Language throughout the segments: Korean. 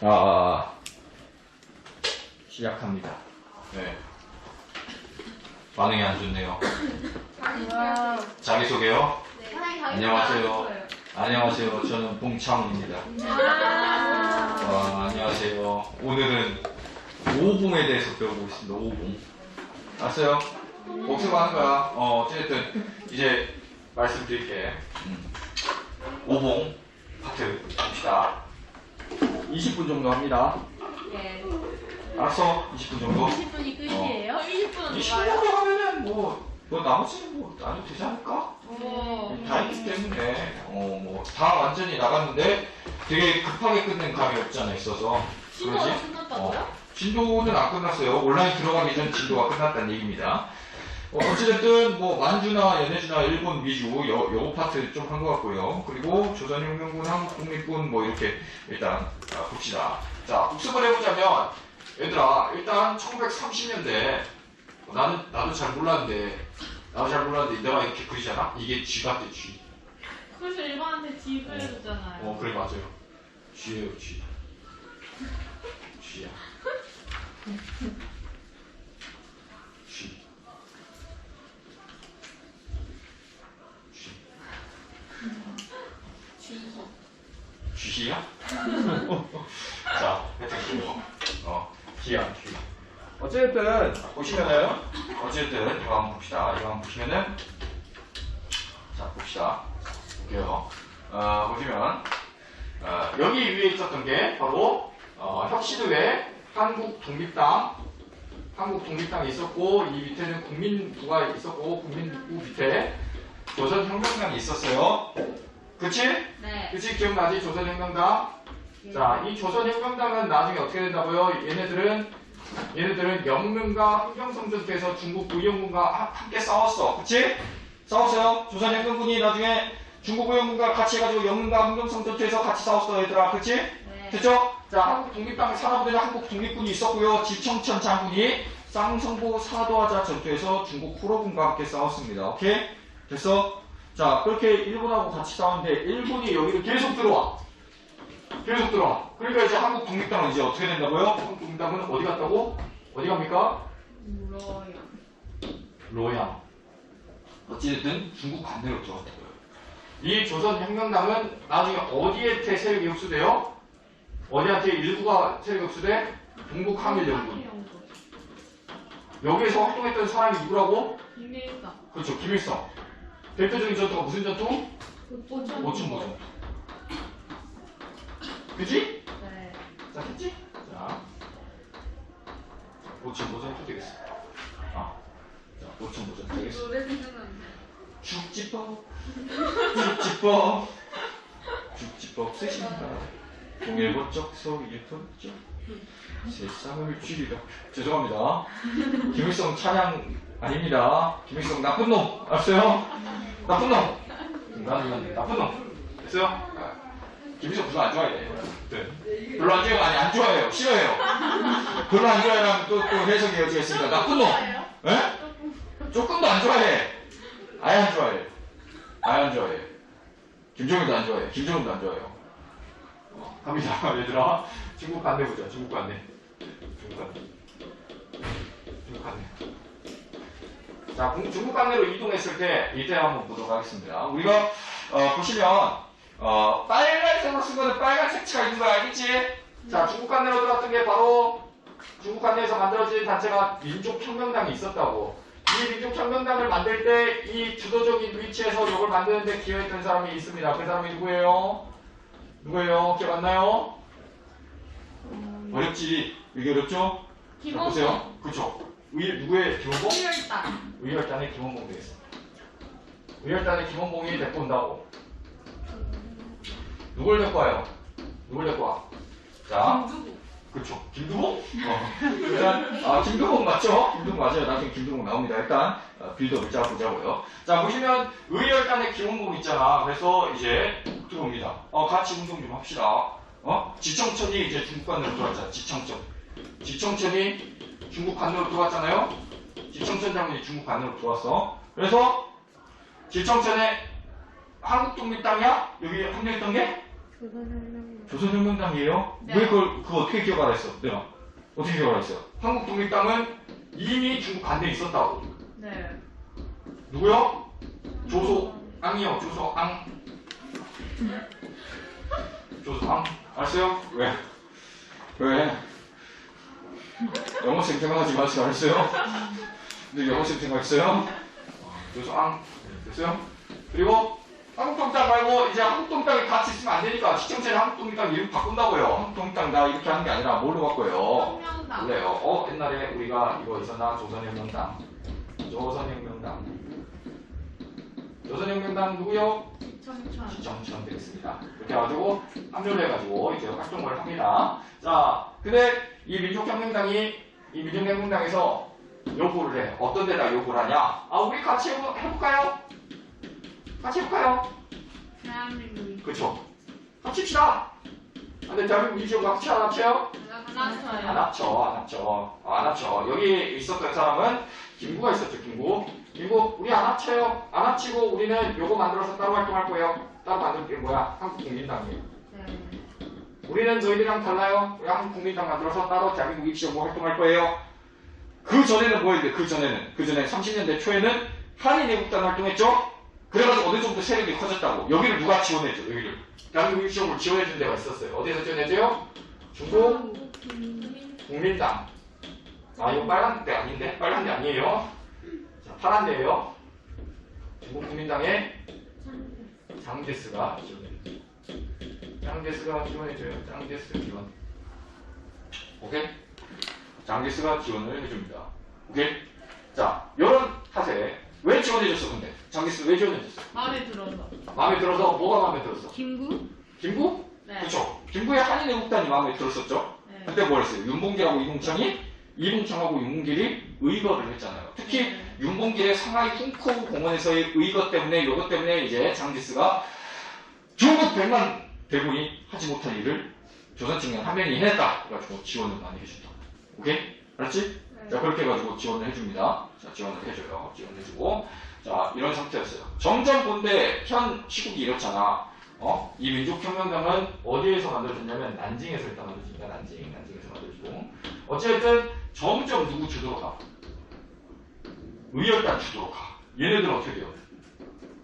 아, 아, 시작합니다. 네. 반응이 안 좋네요. 와. 자기소개요. 네. 안녕하세요. 안녕하세요. 저는 봉창훈입니다. 아. 와, 안녕하세요. 오늘은 오봉에 대해서 배워보겠습니다. 오봉. 알았어요? 복습하는 거야. 어, 어쨌든, 이제 말씀드릴게. 음. 오봉 파트 봅시다. 20분 정도 합니다. 네. 알았어? 20분 정도? 20분이 끝이에요? 20분은 20분 정도 하면은 뭐, 뭐 나머지는 뭐, 안 해도 되지 않을까? 오. 다 있기 때문에, 어, 뭐, 다 완전히 나갔는데 되게 급하게 끝낸 감이 없잖아, 있어서. 그러지? 끝났다고요? 진도는 안 끝났어요. 온라인 들어가기 전 진도가 끝났다는 얘기입니다. 어, 어찌됐든 뭐 만주나 연해주나 일본 미주 요, 요 파트 좀 한 것 같고요. 그리고 조선혁명군, 한국국민군 뭐 이렇게 일단 아, 봅시다. 자 복습을 해보자면 얘들아 일단 1930년대 나는 나도 잘 몰랐는데 나도 잘 몰랐는데 내가 이렇게 그리잖아. 이게 G 같대 G. 그래서 일반한테 집을 해줬잖아요. 어 그래 맞아요. G예요 G. G야. G. G. G야? 자, 그거. 어, G야, G. 어쨌든 보시면은 어쨌든 이거 한번 봅시다. 이거 한번 보시면은 자 봅시다. 볼게요. 어, 보시면 어, 여기 위에 있었던 게 바로 어, 혁신후에 한국 독립당 한국 독립당이 있었고 이 밑에는 국민부가 있었고 국민부 밑에 조선혁명당이 있었어요. 그치? 네. 그치 기억나지? 조선혁명당. 자, 이 조선혁명당은 나중에 어떻게 된다고요? 얘네들은 얘네들은 영문과 함경성 전투에서 중국 하- 함께 싸웠어. 그치? 싸웠어요. 조선혁명군이 나중에 중국 의영군과 같이 해가지고 영문과 함경성 전투에서 같이 싸웠어, 얘들아. 그치? 네. 됐죠? 자, 한국 독립당 산하부대는 한국 독립군이 있었고요. 지청천 장군이 쌍성보 사도하자 전투에서 중국 포로군과 함께 싸웠습니다. 오케이? 됐어? 자, 그렇게 일본하고 같이 싸웠는데 일본이 여기를 계속 들어와. 계속 들어와. 그러니까 이제 한국 독립당은 이제 어떻게 된다고요? 한국 독립당은 어디 갔다고? 어디 갑니까? 물어요. 로양. 어찌됐든 중국 반대로 들어갔다고요. 이 조선 혁명당은 나중에 어디에 세력이 흡수돼요? 어디한테 일부가 세력이 흡수돼? 동북 항일 연군. 여기에서 활동했던 사람이 누구라고? 김일성. 그렇죠, 김일성. 대표적인 전투가 무슨 전투? 오천. 오춘보 전투. 그지? 네. 자, 했지? 자, 오춘 보 전투 되겠어. 아, 자, 오춘 보 전투 되겠어. 노래 생각나는데. 죽지법 죽지법 죽지법 쓰십니까 동일보적 서일본적 세상을 줄이다 죄송합니다 김일성 찬양 아닙니다 김일성 나쁜 놈 알았어요? 나쁜 놈 나는 나쁜 놈 됐어요? 아, 김일성 별로 안 좋아해 네. 별로 안 좋아해요 아니 안 좋아해요 싫어해요 별로 안 좋아해라면 또, 또 해석의 여지가 있으니까 나쁜 놈 에? 조금도 안 좋아해 아예 안 좋아해. 아예 안 좋아해. 김정일도 안 좋아해. 김정은도 안 좋아해요. 어, 갑니다, 얘들아. 중국 간대 보자. 중국 간대. 중국 간대. 중국 간대. 자, 공- 중국 간대로 이동했을 때 이때 한번 보도록 하겠습니다. 우리가 어, 보시면 어, 빨간색으로 쓴 거는 빨간 색채가 있는 거 알겠지? 자, 중국 간대로 들어갔던 게 바로 중국 간대에서 만들어진 단체가 민족혁명당이 있었다고. 이 민족혁명당을 만들 때 이 주도적인 위치에서 이걸 만드는데 기여했던 사람이 있습니다. 그 사람이 누구예요? 누구예요? 기억 안 나요? 어렵지? 이게 어렵죠? 자. 보세요. 그쵸? 의, 누구의 김원봉? 일월달. 의열단의 김원봉 되겠어. 의열단의 김원봉이 데리고 온다고. 누굴 데리고 와요? 누굴 데리고 와? 자. 그쵸. 김두봉? 어. 일단, 아, 김두봉 맞죠? 김두봉 맞아요. 나중에 김두봉 나옵니다. 일단, 어, 빌드업을 짜보자고요. 자, 보시면, 의열단의 김원봉 있잖아. 그래서 이제 들어옵니다. 어, 같이 운동 좀 합시다. 어? 지청천이 이제 중국 관으로 들어왔잖아. 지청천. 지청천이 중국 관으로 들어왔잖아요? 지청천 장군이 중국 관으로 들어왔어. 그래서, 지청천에 한국 독립당이야? 여기 합류했던 게? 조선혁명. 조선혁명당이에요? 네. 왜 그걸 그거 어떻게 기억하라 했어? 내가 어떻게 기억하라 했어요? 한국 독립당은 이미 중국 반대에 있었다고. 네. 누구요? 조소 앙이요. 조소 앙. 조소 앙. 알았어요? 왜? 왜? 영어쌤 생각하지 마시고 알았어요? 근데 영어쌤 생각했어요? 조소 앙. 됐어요? 그리고 한국동당 말고 이제 한국동당이 같이 있으면 안 되니까 시청자는 한국동당 이름 바꾼다고요. 한국동당 나 이렇게 하는 게 아니라 뭘로 바꿔요? 몰라요. 어 옛날에 우리가 이거 있었나 조선혁명당. 조선혁명당. 조선혁명당 누구요? 청천. 시청천 되겠습니다. 이렇게 해가지고 합류를 해가지고 이제 활동을 합니다. 자, 근데 이 민족혁명당이 이 민족혁명당에서 요구를 해. 어떤 데다 요구를 하냐? 아 우리 같이 해볼까요? 같이 해볼까요? 대한민국이. 그쵸? 같이 합시다. 근데 대한민국 같이 안 합쳐요? 안 하나서요. 합쳐, 안 합쳐, 안 합쳐. 여기 있었던 사람은 김구가 있었죠, 김구. 김구, 우리 안 합쳐요. 안 합치고 우리는 요거 만들어서 따로 활동할 거예요. 따로 만들 게 뭐야? 한국국민당이에요. 네. 우리는 너희들이랑 달라요. 우리 한국국민당 만들어서 따로 대한민국 입시연구 활동할 거예요. 그 전에는 뭐였는데, 그 전에는, 그 전에 30년대 초에는 한인애국단 활동했죠? 그래가지고 어느 정도 세력이 커졌다고. 여기를 누가 지원해줘, 여기를. 대한민국 입시연구를 지원해준 데가 있었어요. 어디에서 지원해줘요? 중국 국민당. 아, 이거 빨간 데 아닌데? 빨간 데 아니에요. 자, 파란 데예요. 중국 국민당의 장제스가. 장제스가 지원해줘요. 장제스 지원. 오케이? 장제스가 지원을 해줍니다. 오케이? 자, 요런 탓에 왜 지원해줬어, 근데? 장제스 왜 지원해줬어? 마음에 들어서. 마음에 들어서 뭐가 마음에 들었어? 김구? 김구? 네. 그쵸. 김구의 한인애국단이 마음에 들었었죠? 네. 그때 뭐 했어요? 윤봉길하고 이봉창이 이봉창하고 윤봉길이 의거를 했잖아요. 특히 네. 윤봉길의 상하이 쿵쿠 공원에서의 의거 때문에 이것 때문에 이제 장지스가 중국 백만 대군이 하지 못한 일을 조선 측면 한 명이 해냈다. 그래가지고 지원을 많이 해준다. 오케이? 알았지? 네. 자 그렇게 해가지고 지원을 해줍니다. 자 지원을 해줘요. 지원해주고 자 이런 상태였어요. 점점 본데 현 시국이 이렇잖아. 어? 이 민족혁명당은 어디에서 만들어졌냐면 난징에서 일단 만들어집니다. 난징, 난징에서 만들어지고 어쨌든 점점 누구 주도로 가? 의열단 주도로 가. 얘네들은 어떻게 돼요?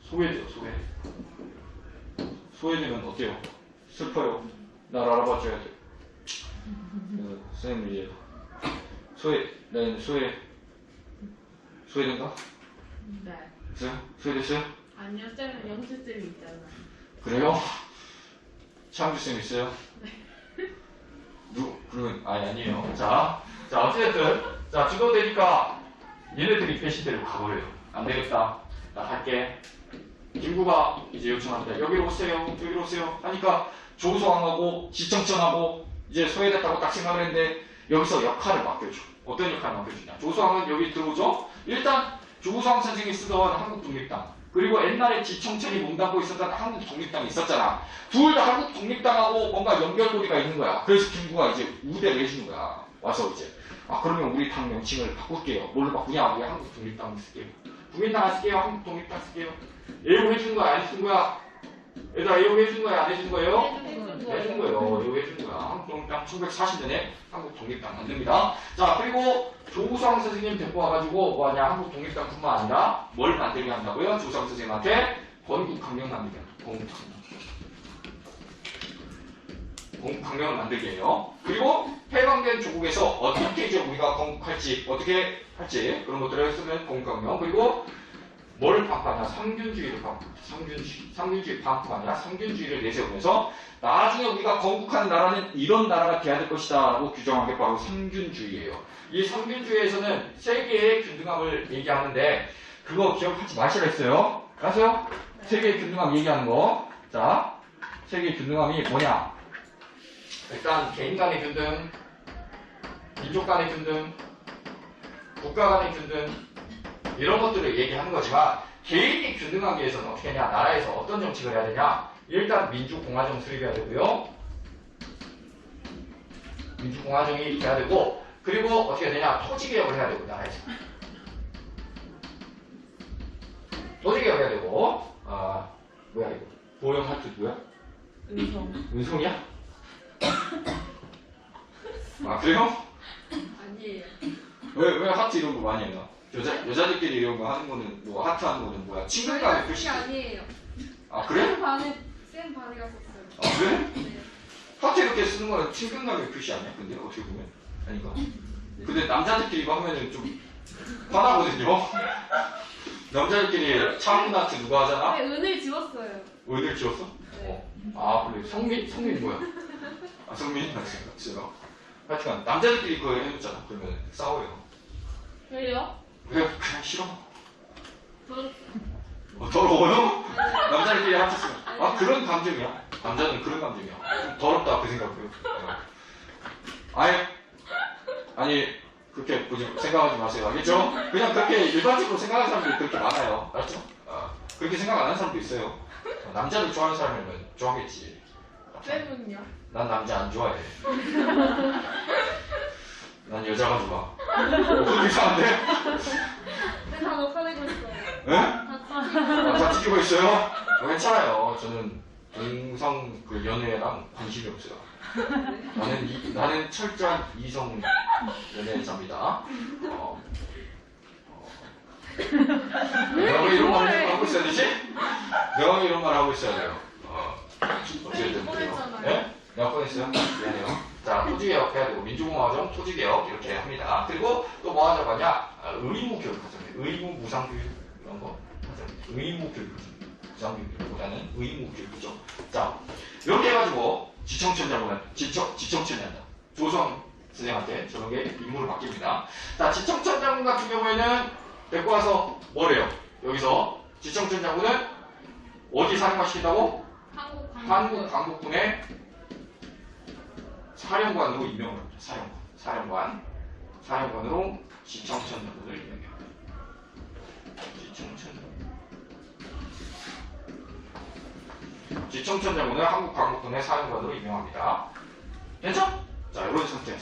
소외돼요, 소외. 소외되면 어때요? 슬퍼요. 날 알아봐줘야 돼. 그래서 선생님 이제 소외, 네, 소외, 소외된가? 네. 됐어요? 소외됐어요? 아니요, 쌤, 영수증 있잖아요. 그래요? 차은주쌤 있어요? 누, 그러면, 아니, 아니에요. 자, 자, 어쨌든, 자, 주도되니까 얘네들이 배신대로 가버려요. 안 되겠다. 나 갈게. 김구가 이제 요청합니다. 여기로 오세요. 여기로 오세요. 하니까 조소왕하고 지청천하고 이제 소외됐다고 딱 생각을 했는데 여기서 역할을 맡겨줘. 어떤 역할을 맡겨주냐. 조소왕은 여기 들어오죠? 일단 조소왕 선생님이 쓰던 한국 독립당 그리고 옛날에 지청천이 몸담고 있었던 한국 독립당이 있었잖아. 둘 다 한국 독립당하고 뭔가 연결고리가 있는 거야. 그래서 김구가 이제 우대를 해주는 거야. 와서 이제 아 그러면 우리 당 명칭을 바꿀게요. 뭘로 바꾸냐? 우리 한국 독립당 쓸게요. 국민당 안 쓸게요. 한국 독립당 쓸게요. 예고 해준 거야? 안 해준 거야? 얘들아 예고 해준 거야? 안 해준 거예요? 해준 거예요. 예고 해준 거야. 한국 독립당 1940년에 한국 독립당 만듭니다. 자 그리고 조우성 선생님 데리고 와가지고 뭐하냐? 한국 독립당 뿐만 아니라 뭘 만들게 한다고요? 조우성 선생님한테 건국 강령 만들게 한다. 건국 강령. 건국강령을 만들게 해요. 그리고 해방된 조국에서 어떻게 이제 우리가 건국할지 어떻게 할지 그런 것들을 쓰는 건국강령 그리고 뭘 반포하냐? 삼균주의를 반포. 삼균주의. 삼균주의 반포가 아니라 삼균주의를 내세우면서 나중에 우리가 건국하는 나라는 이런 나라가 돼야 될 것이다 라고 규정한 게 바로 삼균주의예요. 이 삼균주의에서는 세계의 균등함을 얘기하는데 그거 기억하지 마시라 했어요. 아세요? 세계의 균등함 얘기하는 거. 자, 세계의 균등함이 뭐냐? 일단 개인 간의 균등, 민족 간의 균등, 국가 간의 균등, 이런 것들을 얘기하는 거지만 개인이 균등하기 위해서는 어떻게 하냐? 나라에서 어떤 정책을 해야 되냐? 일단 민주공화정 수립해야 되고요. 민주공화정이 돼야 되고 그리고 어떻게 해야 되냐? 토지개혁을 해야 되고 나라에서 토지개혁 해야 되고 아 뭐야 이거 보영 하트 뭐야? 의성. 은송이야? 아 그래요? 아니에요. 왜, 왜 하트 이런 거 많이 해요? 여자, 여자들끼리 이런 거 하는 거는, 뭐, 하트 하는 거는 뭐야? 친근감의 표시. 그게 아니에요. 아, 그래? 쌤 반에 쌤 반이가 썼어요. 아, 그래? 네. 하트 이렇게 쓰는 거는 친근감의 표시 아니야? 근데 어떻게 보면? 아닌가? 근데 남자들끼리 이거 하면은 좀 화나거든요? 남자들끼리 창문 하트 누가 하잖아? 네, 은을 지웠어요. 어디를 지웠어? 네. 아, 그래. 성민? 성민 뭐야? 아, 성민이. 제가. 하여튼, 남자들끼리 그거 해놓잖아. 그러면 싸워요. 왜요? 왜, 그냥 싫어. 저 어, 더러워요? 남자들끼리 하트 쓰면. 아, 그런 감정이야. 남자는 그런 감정이야. 좀 더럽다, 그 생각이에요. 아예, 아니, 그렇게 생각하지 마세요. 알겠죠? 그냥 그렇게 일반적으로 생각하는 사람들이 그렇게 많아요. 알았죠? 어, 그렇게 생각 안 하는 사람도 있어요. 어, 남자를 좋아하는 사람이면 좋아하겠지. 쌤은요? 난 남자 안 좋아해. 난 여자가 좋아. 어, 이상한데? 네, 다 녹화되고 있어요. 예? 다 아, 다 찍히고 있어요? 어, 괜찮아요. 저는 동성 그 연애랑 관심이 없어요. 나는 이, 나는 철저한 이성 연애자입니다. 어, 어. 내가 왜 이런 말 하고 있어야 되지? 내가 왜 이런 말 하고 있어야 돼요? 어. 뻔했잖아요. 예? 내가 뻔했어요? 미안해요. 자, 토지개혁 해야 되고, 민주공화정, 토지개혁 이렇게 합니다. 그리고 또 뭐 하자고 하냐? 아, 의무 교육 하잖아요. 의무 무상 교육 이런 거 하잖아요. 의무 교육 무상 교육보다는 의무 교육이죠. 자, 이렇게 해가지고 지청천장은 지청 지청천이 한다. 조성 선생한테 저런 게 임무를 맡깁니다. 자, 지청천장 같은 경우에는 데리고 와서 뭐래요? 여기서 지청천 장군은 어디 사령관 시킨다고? 한국 한국 강북군의 사령관으로 임명을 합니다. 사령관. 사령관. 사령관으로 지청천 장군을 임명합니다. 지청천장. 지청천 장군을 한국 강북군의 사령관으로 임명합니다. 괜찮? 자, 이런 상태.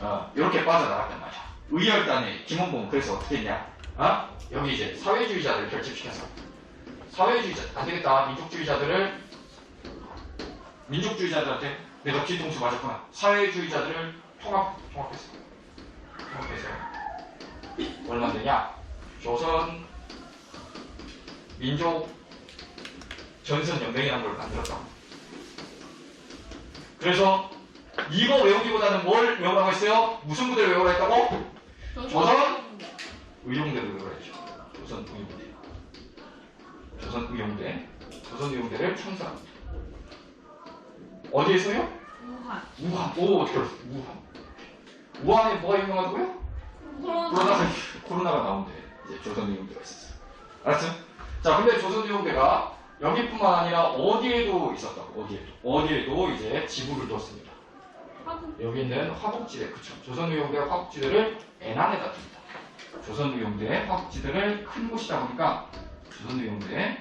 어, 이렇게 빠져나갔단 말이야. 의열단의 김원봉 그래서 어떻게 했냐? 어? 여기 이제 사회주의자들을 결집시켜서 사회주의자 안 되겠다 민족주의자들을 민족주의자들한테 내가 뒤통수 맞았구나. 사회주의자들을 통합, 통합했어. 통합해서. 뭘 만드냐? 조선 민족 전선연맹이라는 걸 만들었다. 그래서 이거 외우기보다는 뭘 외우라고 했어요? 무슨 부대를 외우라 했다고? 조선? 의용대를 외우라 했죠. 조선 의용대. 조선 의용대. 조선 의용대를 창설합니다. 어디에서요? 우한. 우한. 오, 어떻게 알았어? 우한. 우한에 뭐가 유명하다고요? 코로나가, 코로나가 나온대. 이제 조선의용대가 있었어. 알았어? 자, 근데 조선의용대가 여기뿐만 아니라 어디에도 있었다고, 어디에도. 어디에도 이제 지부를 뒀습니다. 한국 여기 있는 화곡지대, 그쵸. 조선의용대 화곡지대를 애난에다 둡니다. 조선의용대 화곡지대를 큰 곳이다 보니까 조선의용대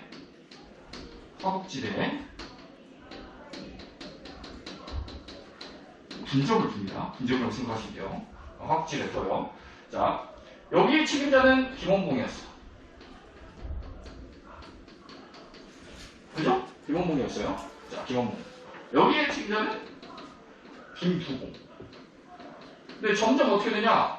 화곡지대 분적을 둡니다. 분적이라고 화곡지대 둬요. 자, 여기의 책임자는 김원봉이었어. 그죠? 김원봉이었어요. 자, 김원봉. 여기의 책임자는 김두공. 근데 점점 어떻게 되냐?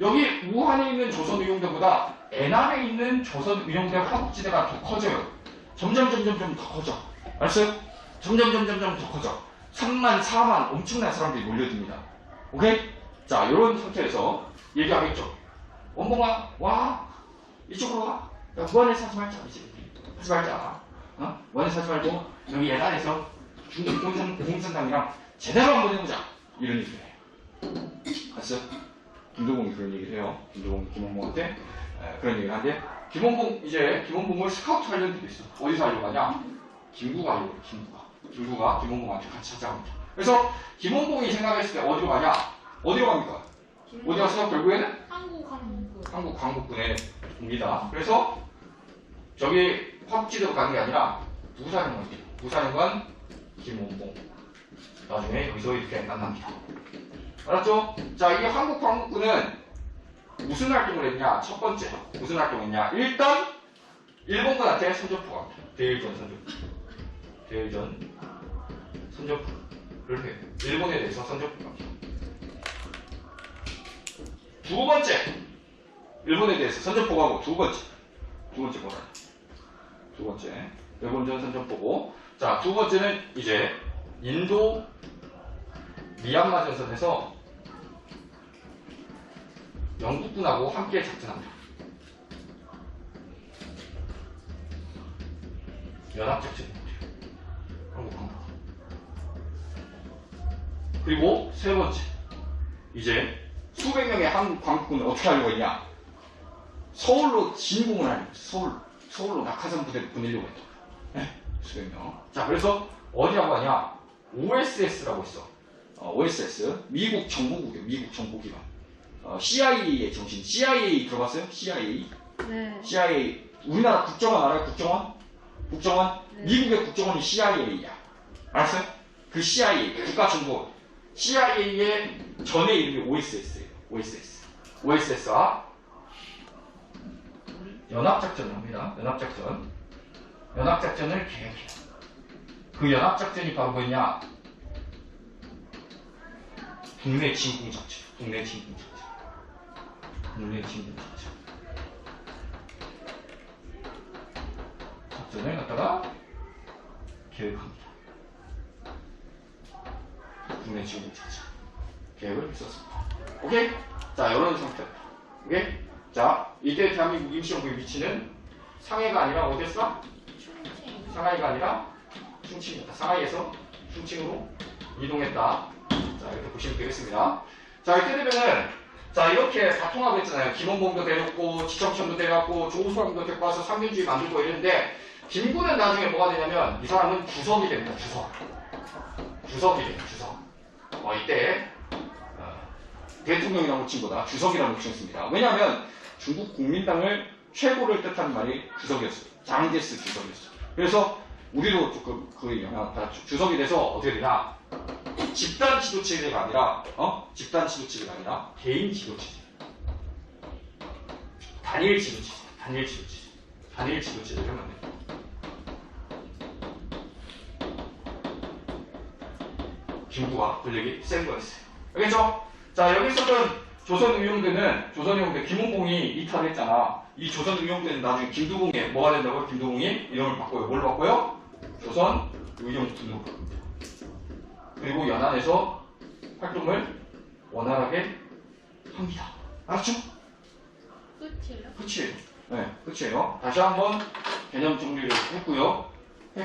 여기 우한에 있는 조선의용대보다 애남에 있는 조선의용대 화곡지대가 더 커져요. 점점 점점 좀 더 커져. 알았어요? 점점 점점 점더 커져. 3만, 4만 엄청난 사람들이 몰려듭니다. 오케이? 자, 이런 상태에서 얘기하겠죠. 원봉아, 와, 이쪽으로 와. 야, 무한에서 하지 말자, 이제. 하지 말자. 어? 무한에서 하지 말고, 여기 예산에서 중국 공산, 공산당이랑 제대로 한번 해보자. 이런 얘기를 해요. 봤어? 김도봉이 그런 얘기를 해요. 김도봉이 김원봉한테 에, 그런 얘기를 하는데, 김원봉, 이제 김원봉을 스카우트 하려는 데도 있어. 어디서 하려고 하냐? 김구가 하려고 해, 김구가. 김구가 김원봉한테 같이 찾아갑니다. 그래서 김원봉이 생각했을 때 어디로 가냐? 어디로 갑니까? 어디 가서 결국에는 한국 한국 한국 강북군에 옵니다. 그래서 저기 화북지대로 가는 게 아니라 부사령관이에요. 부사령관 김원봉. 나중에 여기서 이렇게 만납니다. 알았죠? 자, 이 한국 강북군은 무슨 활동을 했냐? 첫 번째 무슨 활동했냐? 일단 일본군한테 선전포고합니다. 대일전 선전포고. 대일전 선전포를 해. 일본에 대해서 선전포가. 두 번째. 일본에 대해서 선전포고 하고 두 번째. 두 번째 뭐라? 두 번째. 일본전 선전포고. 자, 두 번째는 이제 인도 미얀마 전선에서 영국군하고 함께 작전합니다. 연합작전 그리고 세 번째. 이제 수백 명의 한국 광국군을 어떻게 하려고 했냐? 서울로 진공을 하려고 했어. 서울, 서울로 낙하산 부대를 보내려고 했다. 네, 수백 명. 자, 그래서 어디라고 하냐? OSS라고 있어. 어, OSS. 미국 정보국이에요. 미국 정보기관. 어, CIA의 정신. CIA 들어봤어요? CIA. 네. CIA. 우리나라 국정원 알아요? 국정원? 국정원? 네. 미국의 국정원이 CIA야. 알았어요? 그 CIA, 국가정보. CIA의 전의 이름이 OSS예요. OSS. OSS와 연합작전을 합니다. 연합작전. 연합작전을 계획해요. 그 연합작전이 바로 뭐냐? 국내 진공작전. 국내 진공작전. 국내 진공작전. 작전을 갖다가 계획합니다. 국내 진공작전. 계획을 했었습니다. 오케이? 자, 이런 상태. 오케이? 자, 이때 대한민국 임시정부의 위치는 상해가 아니라 어디였어? 상하이가 아니라 충칭이었다. 상하이에서 충칭으로 이동했다. 자, 이렇게 보시면 되겠습니다. 자, 이렇게 되면은, 자, 이렇게 사통하고 있잖아요. 김원봉도 데려왔고, 지청천도 데려왔고, 조수왕도 데리고 와서 상민주의 만들고 이랬는데, 김구는 나중에 뭐가 되냐면, 이 사람은 주석이 됩니다. 주석. 주석이 돼요. 주석. 어, 이때, 어, 대통령이라고 친 거다. 주석이라고 칭했습니다. 왜냐하면, 중국 국민당을 최고를 뜻하는 말이 주석이었어요. 장제스 주석이었어요. 그래서 우리도 조금 그 영향을 받았죠. 주석이 돼서 어떻게 되냐? 집단 지도 체제가 아니라 어? 집단 지도 체제가 아니라 개인 지도 체제. 단일 지도 체제. 단일 지도 체제. 단일 지도 체제를 만듭니다. 김구가 권력이 센 거였어요. 알겠죠? 자 여기서는 조선 의용대는 조선 의용대 김홍봉이 이탈했잖아. 이 조선 의용대는 나중에 김두봉에 뭐가 된다고요? 김두봉이 이름을 바꿔요. 뭘로 바꿔요? 조선 의용군으로 바꿉니다. 그리고 연안에서 활동을 원활하게 합니다. 알았죠? 끝이에요? 끝이에요. 네, 끝이에요. 다시 한번 개념 정리를 했고요.